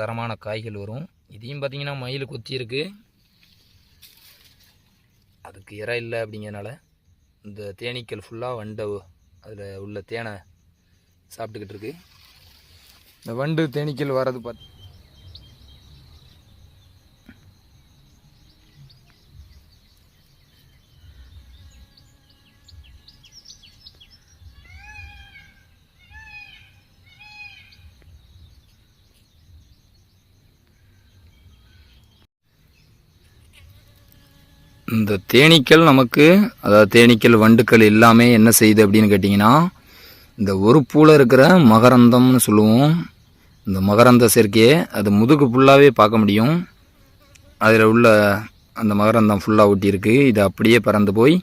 தரமான காய்கள் வரும். இதையும் பார்த்தீங்கன்னா மயில் கொத்தியிருக்கு அதுக்கு இற இல்லை அப்படிங்கிறனால இந்த தேனீக்கள் ஃபுல்லாக வண்டை அதில் உள்ள தேனை சாப்பிட்டுக்கிட்டு இருக்கு. இந்த வண்டு தேனீக்கள் வர்றது பார்த்து இந்த தேனீக்கள் நமக்கு அதாவது தேனீக்கள் வண்டுக்கள் எல்லாமே என்ன செய்யுது அப்படின்னு கேட்டிங்கன்னா இந்த ஒரு பூவில் இருக்கிற மகரந்தம்னு சொல்லுவோம். இந்த மகரந்த சேர்க்கையை அது முதுகு ஃபுல்லாகவே பார்க்க முடியும். அதில் உள்ள அந்த மகரந்தம் ஃபுல்லாக ஒட்டியிருக்கு. இது அப்படியே பறந்து போய்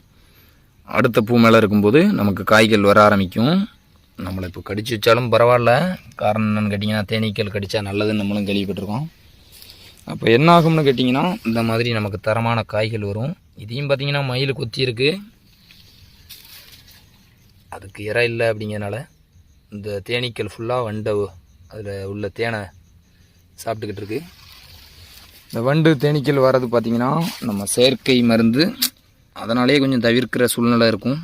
அடுத்த பூ மேலே இருக்கும்போது நமக்கு காய்கள் வர ஆரம்பிக்கும். நம்மளை இப்போ கடிச்சு வச்சாலும் பரவாயில்ல. காரணம் என்னென்னு கேட்டிங்கன்னா தேனீக்கள் கடித்தா நல்லதுன்னு நம்மளும் கேள்விப்பட்டிருக்கோம். அப்போ என்ன ஆகும்னு கேட்டிங்கன்னா இந்த மாதிரி நமக்கு தரமான காய்கள் வரும். இதையும் பார்த்தீங்கன்னா மயில் கொத்தியிருக்கு அதுக்கு இற இல்லை அப்படிங்கிறனால இந்த தேனீக்கள் ஃபுல்லாக வண்டை அதில் உள்ள தேனை சாப்பிட்டுக்கிட்டு இருக்கு. இந்த வண்டு தேனீக்கள் வர்றது பார்த்திங்கன்னா நம்ம செயற்கை மருந்து. அதனாலேயே கொஞ்சம் தவிர்க்கிற சூழ்நிலை இருக்கும்.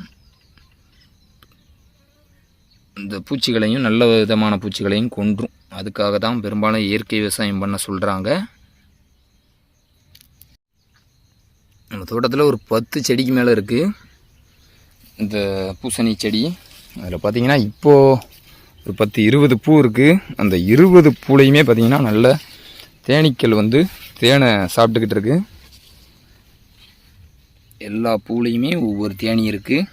இந்த பூச்சிகளையும் நல்ல விதமான பூச்சிகளையும் கொன்றும். அதுக்காக தான் பெரும்பாலும் இயற்கை விவசாயம் பண்ண சொல்கிறாங்க நம்ம தோட்டத்தில் ஒரு பத்து செடிக்கு மேலே இருக்குது இந்த பூசணி செடி. அதில் பார்த்தீங்கன்னா இப்போது ஒரு பத்து இருபது பூ இருக்குது அந்த இருபது பூலையுமே பார்த்திங்கன்னா நல்ல தேனீக்கள் வந்து தேனை சாப்பிட்டுக்கிட்டு இருக்கு. எல்லா பூலையுமே ஒவ்வொரு தேனி இருக்குது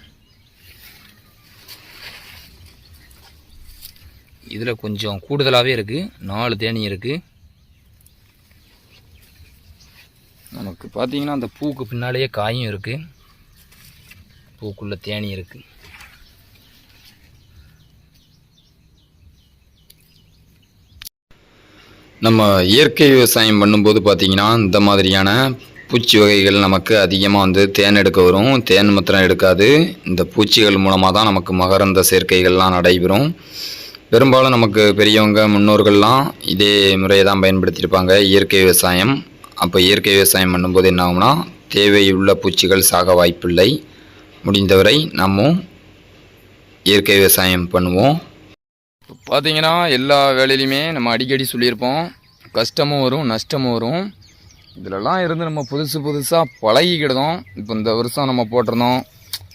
இதில் கொஞ்சம் கூடுதலாகவே இருக்குது நாலு தேனி இருக்குது நமக்கு பார்த்தீங்கன்னா அந்த பூக்கு பின்னாலேயே காயும் இருக்குது பூக்குள்ளே தேனி இருக்குது நம்ம இயற்கை விவசாயம் பண்ணும்போது பார்த்தீங்கன்னா இந்த மாதிரியான பூச்சி வகைகள் நமக்கு அதிகமாக வந்து தேன் எடுக்க வரும். தேன் மாத்திரம் எடுக்காது. இந்த பூச்சிகள் மூலமாக தான் நமக்கு மகரந்த சேர்க்கைகள்லாம் நடைபெறும். பெரும்பாலும் நமக்கு பெரியவங்க முன்னோர்கள்லாம் இதே முறையை தான் பயன்படுத்தியிருப்பாங்க. இயற்கை விவசாயம். அப்போ இயற்கை விவசாயம் பண்ணும்போது என்ன ஆகும்னா தேவையுள்ள பூச்சிகள் சாக வாய்ப்பில்லை. முடிந்தவரை நம்ம இயற்கை விவசாயம் பண்ணுவோம். பார்த்தீங்கன்னா எல்லா வேலையிலையுமே நம்ம அடிக்கடி சொல்லியிருப்போம். கஷ்டமும் வரும் நஷ்டமும் வரும். இதிலலாம் இருந்து நம்ம புதுசு புதுசாக பழகிக்கிடுதோம் இப்போ இந்த வருஷம் நம்ம போட்டிருந்தோம்.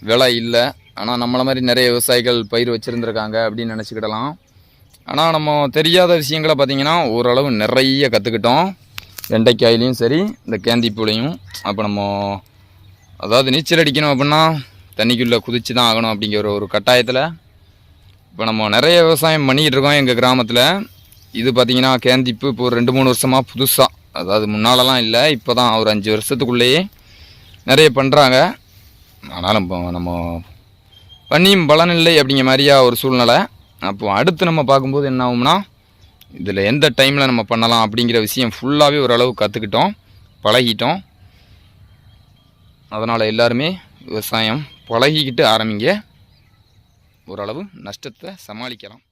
விலை இல்லை. ஆனால் நம்மளை மாதிரி நிறைய விவசாயிகள் பயிர் வச்சுருந்துருக்காங்க அப்படின்னு நினச்சிக்கிடலாம். ஆனால் நம்ம தெரியாத விஷயங்களை பார்த்தீங்கன்னா ஓரளவு நிறைய கற்றுக்கிட்டோம் வெண்டைக்காயிலையும் சரி இந்த கேந்திப்பூலையும். அப்போ நம்ம அதாவது நீச்சல் அடிக்கணும் அப்படின்னா தண்ணிக்குள்ளே குதிச்சு தான் ஆகணும் அப்படிங்கிற ஒரு கட்டாயத்தில் இப்போ நம்ம நிறைய விவசாயம் பண்ணிக்கிட்டு இருக்கோம் எங்கள் கிராமத்தில். இது பார்த்திங்கன்னா கேந்திப்பு இப்போ ஒரு ரெண்டு மூணு வருஷமாக புதுசாக அதாவது முன்னாலலாம் இல்லை இப்போ தான் ஒரு அஞ்சு வருஷத்துக்குள்ளேயே நிறைய பண்ணுறாங்க ஆனாலும் இப்போ நம்ம பண்ணியும் பலன் இல்லை அப்படிங்கிற மாதிரியா ஒரு சூழ்நிலை. அப்போ அடுத்து நம்ம பார்க்கும்போது என்ன ஆகும்னா இதில் எந்த டைமில் நம்ம பண்ணலாம் அப்படிங்கிற விஷயம் ஃபுல்லாகவே ஓரளவு கற்றுக்கிட்டோம் பழகிட்டோம். அதனால் எல்லாருமே விவசாயம் பழகிக்கிட்டு ஆரம்பிங்க. ஓரளவு நஷ்டத்தை சமாளிக்கலாம்.